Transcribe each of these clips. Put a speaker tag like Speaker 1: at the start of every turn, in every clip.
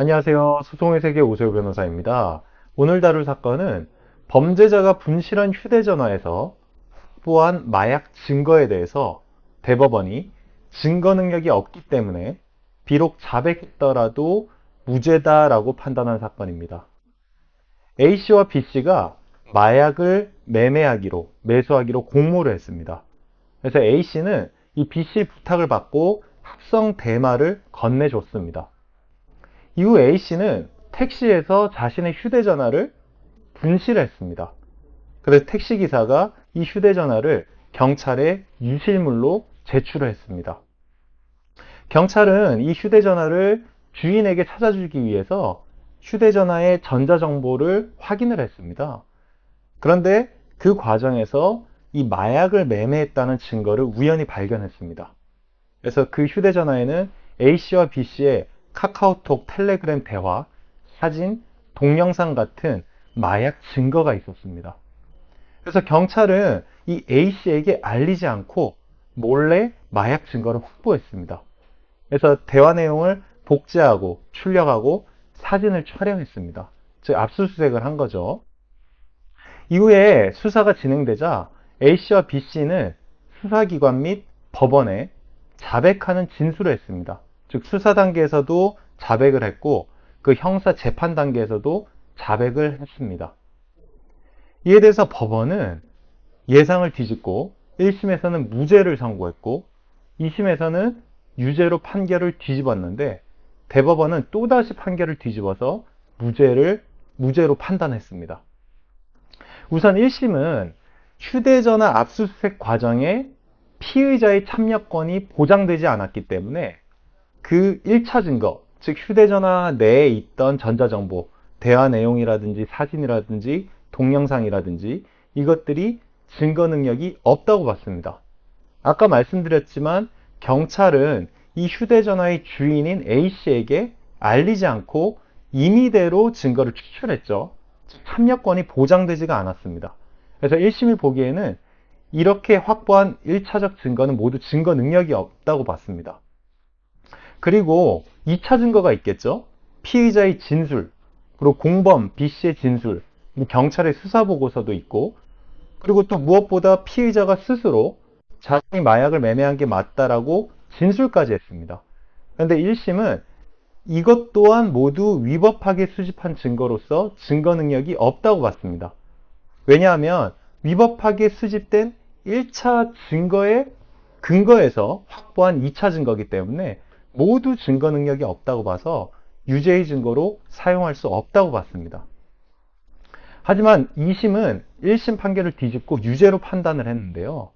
Speaker 1: 안녕하세요. 소송의 세계 오세호 변호사입니다. 오늘 다룰 사건은 범죄자가 분실한 휴대전화에서 확보한 마약 증거에 대해서 대법원이 증거 능력이 없기 때문에 비록 자백했더라도 무죄다라고 판단한 사건입니다. A씨와 B씨가 마약을 매매하기로, 매수하기로 공모를 했습니다. 그래서 A씨는 이 B씨 부탁을 받고 합성 대마를 건네줬습니다. 이후 A씨는 택시에서 자신의 휴대전화를 분실했습니다. 그래서 택시기사가 이 휴대전화를 경찰에 유실물로 제출을 했습니다. 경찰은 이 휴대전화를 주인에게 찾아주기 위해서 휴대전화의 전자정보를 확인을 했습니다. 그런데 그 과정에서 이 마약을 매매했다는 증거를 우연히 발견했습니다. 그래서 그 휴대전화에는 A씨와 B씨의 카카오톡, 텔레그램 대화, 사진, 동영상 같은 마약 증거가 있었습니다. 그래서 경찰은 이 A씨에게 알리지 않고 몰래 마약 증거를 확보했습니다. 그래서 대화 내용을 복제하고 출력하고 사진을 촬영했습니다. 즉 압수수색을 한 거죠. 이후에 수사가 진행되자 A씨와 B씨는 수사기관 및 법원에 자백하는 진술을 했습니다. 즉 수사 단계에서도 자백을 했고 그 형사 재판 단계에서도 자백을 했습니다. 이에 대해서 법원은 예상을 뒤집고 1심에서는 무죄를 선고했고 2심에서는 유죄로 판결을 뒤집었는데 대법원은 또다시 판결을 뒤집어서 무죄를 무죄로 판단했습니다. 우선 1심은 휴대전화 압수수색 과정에 피의자의 참여권이 보장되지 않았기 때문에 그 1차 증거, 즉 휴대전화 내에 있던 전자정보, 대화 내용이라든지 사진이라든지 동영상이라든지 이것들이 증거 능력이 없다고 봤습니다. 아까 말씀드렸지만 경찰은 이 휴대전화의 주인인 A씨에게 알리지 않고 임의대로 증거를 추출했죠. 참여권이 보장되지가 않았습니다. 그래서 1심이 보기에는 이렇게 확보한 1차적 증거는 모두 증거 능력이 없다고 봤습니다. 그리고 2차 증거가 있겠죠. 피의자의 진술, 그리고 공범 B씨의 진술, 경찰의 수사 보고서도 있고, 그리고 또 무엇보다 피의자가 스스로 자신이 마약을 매매한 게 맞다라고 진술까지 했습니다. 그런데 1심은 이것 또한 모두 위법하게 수집한 증거로서 증거 능력이 없다고 봤습니다. 왜냐하면 위법하게 수집된 1차 증거의 근거에서 확보한 2차 증거이기 때문에 모두 증거 능력이 없다고 봐서 유죄의 증거로 사용할 수 없다고 봤습니다. 하지만 2심은 1심 판결을 뒤집고 유죄로 판단을 했는데요.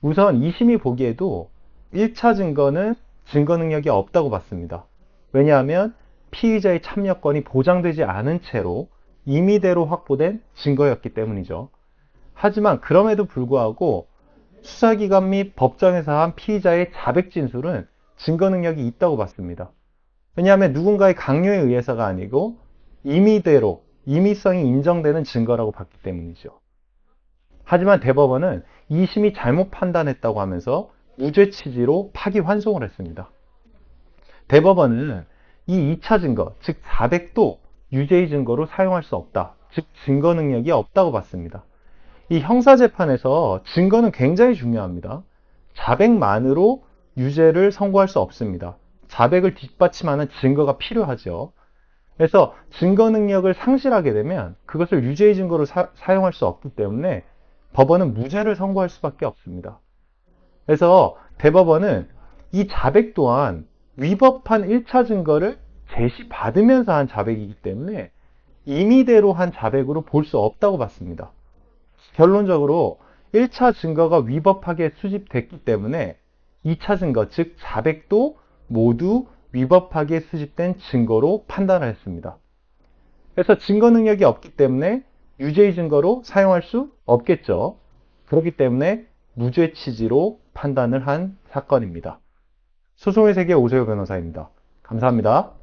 Speaker 1: 우선 2심이 보기에도 1차 증거는 증거 능력이 없다고 봤습니다. 왜냐하면 피의자의 참여권이 보장되지 않은 채로 임의대로 확보된 증거였기 때문이죠. 하지만 그럼에도 불구하고 수사기관 및 법정에서 한 피의자의 자백 진술은 증거 능력이 있다고 봤습니다. 왜냐하면 누군가의 강요에 의해서가 아니고 임의대로 임의성이 인정되는 증거라고 봤기 때문이죠. 하지만 대법원은 2심이 잘못 판단했다고 하면서 무죄 취지로 파기환송을 했습니다. 대법원은 이 2차 증거, 즉 자백도 유죄의 증거로 사용할 수 없다. 즉 증거 능력이 없다고 봤습니다. 이 형사재판에서 증거는 굉장히 중요합니다. 자백만으로 유죄를 선고할 수 없습니다. 자백을 뒷받침하는 증거가 필요하죠. 그래서 증거 능력을 상실하게 되면 그것을 유죄의 증거로 사, 용할 수 없기 때문에 법원은 무죄를 선고할 수밖에 없습니다. 그래서 대법원은 이 자백 또한 위법한 1차 증거를 제시받으면서 한 자백이기 때문에 임의대로 한 자백으로 볼 수 없다고 봤습니다. 결론적으로 1차 증거가 위법하게 수집됐기 때문에 2차 증거, 즉 자백도 모두 위법하게 수집된 증거로 판단을 했습니다. 그래서 증거 능력이 없기 때문에 유죄의 증거로 사용할 수 없겠죠. 그렇기 때문에 무죄 취지로 판단을 한 사건입니다. 소송의 세계 오세호 변호사입니다. 감사합니다.